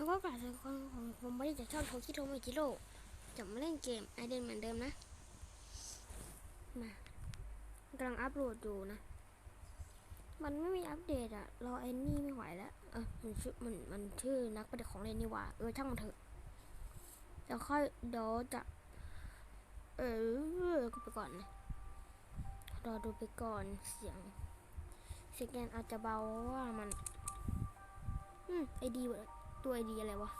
แล้วก็กลับมาคนของผมไม่ได้จะชอบโทคิโทโมจิโร่จะมาเล่นเกมไอเดนเหมือนเดิมนะ มากำลังอัพโหลดอยู่นะ มันไม่มีอัปเดตอะรอแอนนี่ไม่ไหวแล้ว เออมันชื่อมันมันชื่อนักประดิษฐ์ของเล่นนี่ว่า เออช่างมันเถอะจะค่อยเดี๋ยวจะ เออก็ไปก่อนนะรอดูไปก่อนเสียงเสียงแกนอาจจะเบาว่ามัน อืมไอดีตัว ไอดีอะไรวะ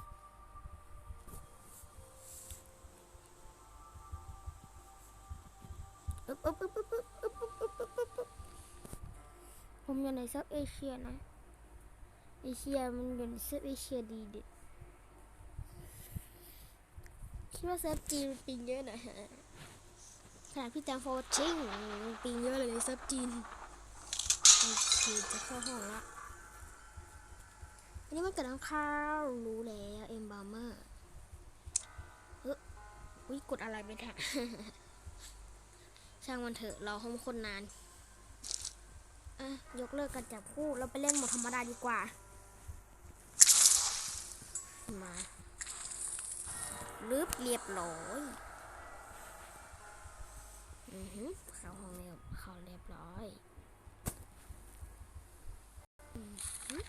อึ๊บอึ๊บอึ๊บอึ๊บอึ๊บอึ๊บอึ๊บอึ๊บอึ๊บอึ๊บผมอยู่ในเซิร์ฟเอเชียนะเอเชียมันอยู่ในเซิร์ฟเอเชียดีเด็ดคิดว่าเซิร์ฟจีนปิงเยอะน่อยฮะขนาดพี่แตงโฟชิงปิงเยอะเลยในเซิร์ฟจีนโอเคจะเข้าห้องละ อันนี้มันเกิดน้ำข้าวรู้แล้วเอ็มบาร์เมอร์เฮ้ยอุ๊ยกดอะไรไม่ได้ช่างมันเถอะรอห้องคนนานอะยกเลิกการจับคู่เราไปเล่นหมดธรรมดาดีกว่า มาลึบเรียบร้อยอือหือเข้าห้องเรียบเข้าเรียบร้อยอือหือ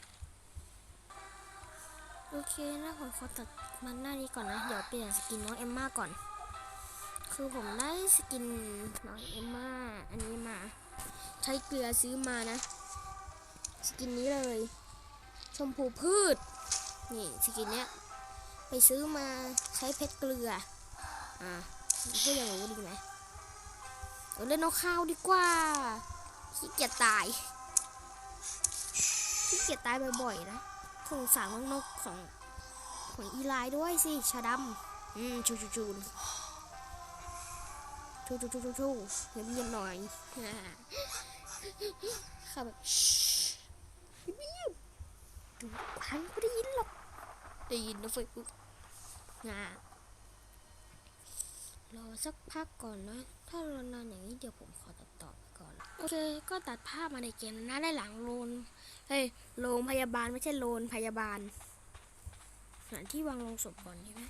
โอเคนะผมขอตัดมันหน้านี้ก่อนนะ เดี๋ยวเปลี่ยนสกินน้องเอมม่าก่อน คือผมได้สกินน้องเอมม่าอันนี้มา ใช้เกลือซื้อมานะ สกินนี้เลย ชมพูพืช นี่สกินเนี้ย ไปซื้อมาใช้เพชรเกลือ อ่าพูดอย่างรู้ดีไหมเอาเล่นนกข้าวดีกว่าขี้เกียจตายขี้เกียจตายบ่อยๆนะ สงสารนกของของอีไลน์ด้วยสิชาดำอืมชูชูชูชูชูชูชูชูเงียบเงียบหน่อยค่ะแบบเงียบดูใครก็ได้ยินหรอกได้ยินนะเฟยปุ๊งารอสักพักก่อนนะ ถ้ารอนานอย่างนี้เดี๋ยวผมขอตัดต่อ โอเค ก็ตัดภาพมาในเกมนะได้หลังโลนเฮ้ยโรงพยาบาลไม่ใช่โลนพยาบาลสถานที่วางโลงศพก่อนใช่ไหม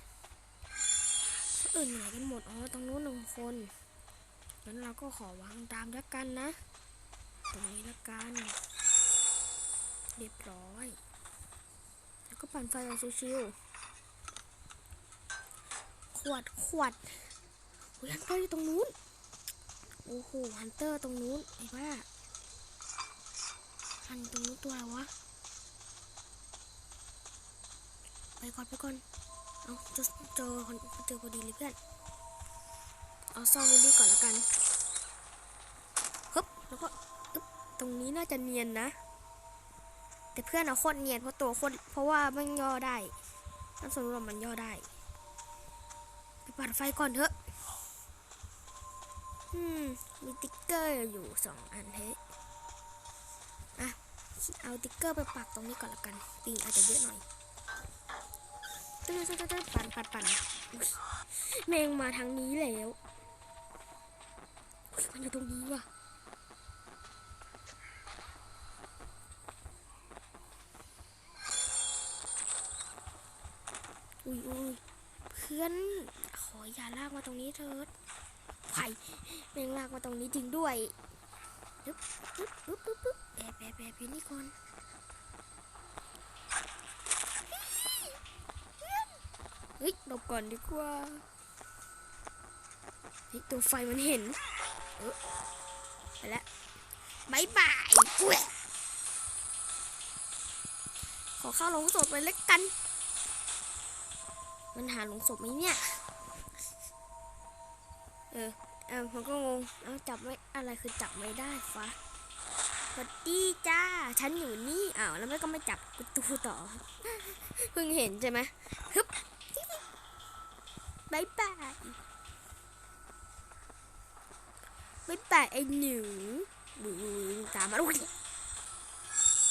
อื่นไหนกันหมด อ๋อ ตรงนู้นหนึ่งคน งั้นเราก็ขอวางตามแล้วกันนะ ตรงนี้แล้วกัน เรียบร้อย แล้วก็ปั่นไฟไปชิวๆขวดขวดโอ้ยฮันเตอร์อยู่ตรงนู้น โอ้โหฮันเตอร์ตรงนู้นไอ้บ้าฮันตรงนู้นตัวอะไรวะ ไปก่อนไปก่อนเอาเจอเจอคนเจอพอดีเลยเพื่อน เอาซ่องไว้ดีก่อนแล้วกันฮึบแล้วก็ึบตรงนี้น่าจะเนียนนะ แต่เพื่อนเอาโคตรเนียนเพราะตัวโคตรเพราะว่ามันย่อได้ถ้าสมมติว่ามันย่อได้ไปปัดไฟก่อนเถอะ อืม มีติ๊กเกอร์อยู่สองอันเฮ้ยอะเอาติ๊กเกอร์ไปปักตรงนี้ก่อนละกันปิงอาจจะเยอะหน่อยตึ๊ดตึ๊ดตึ๊ดตึ๊ดปั่นปั่นปั่นแมงมาทางนี้แล้วมันอยู่ตรงนี้ว่ะอุ้ยอุ้ยเพื่อนขออย่าลากมาตรงนี้เถิด ไผ่แมงลากมาตรงนี้จริงด้วยปึ๊บปึ๊บปึ๊บปึ๊บปึ๊บแอบแอบแอบอยู่นี่ก่อนเฮ้ยหลบก่อนดีกว่าเฮ้ยตัวไฟมันเห็นเออไปแล้วบายบายอุ๊ยขอเข้าลงศพไปเล็กกัน มันหาหลงศพไหมเนี่ย เออเออผมก็งงเอาจับไม่อะไรคือจับไม่ได้ฟะสวัสดีจ้า ฉันอยู่นี่อ้าวแล้วไม่ก็ไม่จับประตูต่อ เพิ่งเห็นใช่ไหมฮึบบายบายบายบายไอ้หนูบึงตามมาอุ้ย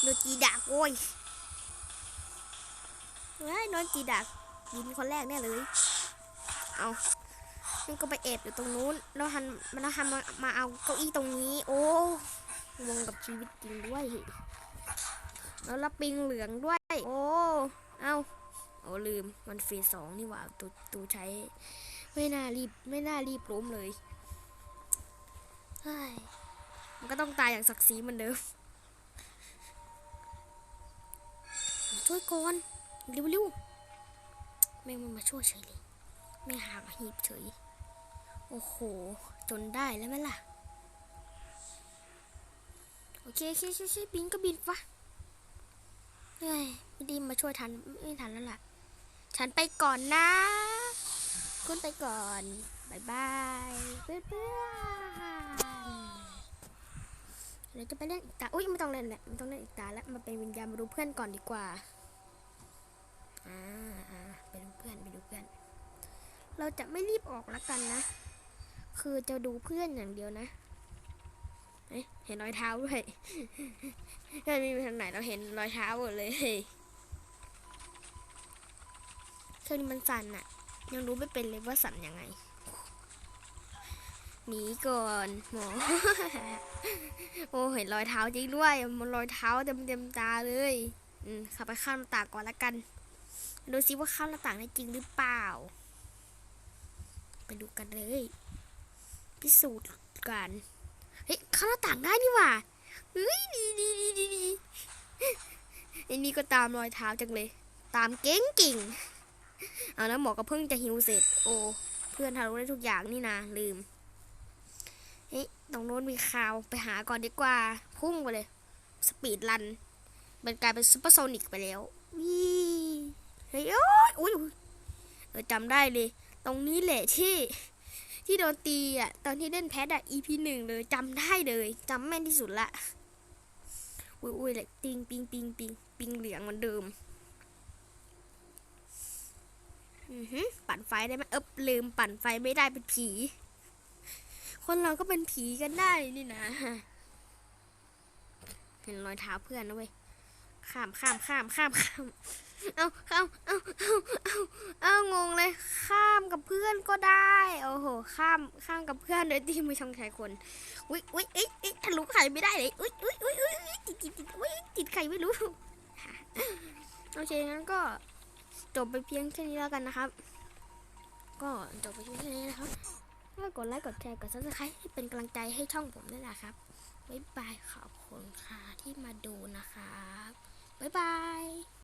โดนจีดักโว้ยเฮ้ยโดนจีดักยินคนแรกแน่เลย เอา มันก็ไปแอบอยู่ตรงนู้น แล้วหันมันหันมามาเอาเก้าอี้ตรงนี้ โอ้งงกับชีวิตจริงด้วย แล้วรับปิงเหลืองด้วย โอ้ เอาโอ้ลืมมันเฟสสองนี่หว่าตูตูใช้ ไม่น่ารีบไม่น่ารีบล้มเลยมันก็ต้องตายอย่างศักดิ์ศรีเหมือนเดิมช่วยก่อนเร็วๆแม่มันมาช่วยเฉยเลยไม่หากหีบเฉย โอ้โห จนได้แล้วไหมล่ะ โอเคโอเคโอเคโอเคบินก็บินวะเฮ้ยไม่ดีมาช่วยทันไม่ทันแล้วล่ะ ฉันไปก่อนนะ คุณไปก่อนบายบายเพื่อนเพื่อนเดี๋ยวจะไปเล่นอีกตา อุ้ยไม่ต้องเล่นแหละไม่ต้องเล่นอีกตาแล้ว มาเป็นวิญญาณมาดูเพื่อนก่อนดีกว่า อ่าอ่าไปดูเพื่อนไปดูเพื่อน เราจะไม่รีบออกแล้วกันนะ คือจะดูเพื่อนอย่างเดียวนะ เห็นรอยเท้าด้วยไม่มีทางไหนเราเห็นรอยเท้าหมดเลยเครื่องนี้มันสั่นอะยังรู้ไม่เป็นเลยว่าสั่นยังไง หนีก่อนหมอ โอ้เห็นรอยเท้าจริงด้วย มันรอยเท้าเต็มเต็มๆตาเลย อืมขับไปข้ามหน้าต่างก่อนละกัน ดูซิว่าข้ามหน้าต่างได้จริงหรือเปล่า ไปดูกันเลย พิสูจน์กันเฮ้ยข้าหน้าต่างได้นี่หว่าเฮ้ยดีดีดีดีดีไอ้นี่ก็ตามรอยเท้าจังเลย ตามเก่งกิ่งเอาแล้วหมอก็เพิ่งจะฮิวเสร็จ โอ้เพื่อนทารู้ได้ทุกอย่างนี่นะลืมเฮ้ยตรงโน้นมีข่าวไปหาก่อนดีกว่า พุ่งไปเลย สปีดรันมันกลายเป็นซูเปอร์โซนิกไปแล้ววิเฮ้ยโอ้ยอุ้ยอุ๊ยเออจำได้เลย ตรงนี้แหละที่ ที่โดนตีอะตอนที่เล่นแพทอะ EP หนึ่งเลยจำได้เลยจำแม่นที่สุดละอุ้ยอุ้ยเลยปิงปิงปิงปิงปิงเหลืองเหมือนเดิมอือหือปั่นไฟได้ไหมเอบลืมปั่นไฟไม่ได้เป็นผี คนเราก็เป็นผีกันได้นี่นะเห็นรอยเท้าเพื่อนนะเว้ยข้ามข้ามข้ามข้ามข้ามเอาเอาเอาเอาเอา เอางงเลยข้ามกับเพื่อนก็ได้โอ้โหข้ามข้ามกับเพื่อนโดยที่ไม่ช่องใช้คนอุ้ยอุ้ยเอ้ยเอ้ยทะลุไข่ไม่ได้เลยอุ้ยอุ้ยอุ้ยอุ้ยอุ๊ยติดติดติดอุ้ยติดไข่ไม่รู้โอเคงั้นก็จบไปเพียงแค่นี้แล้วกันนะครับ ก็จบไปเพียงแค่นี้นะครับก็กดไลค์กดแชร์กดซับสไครต์เป็นกำลังใจให้ช่องผมด้วยนะครับบ๊ายบายขอบคุณค่ะที่มาดูนะครับบ๊ายบาย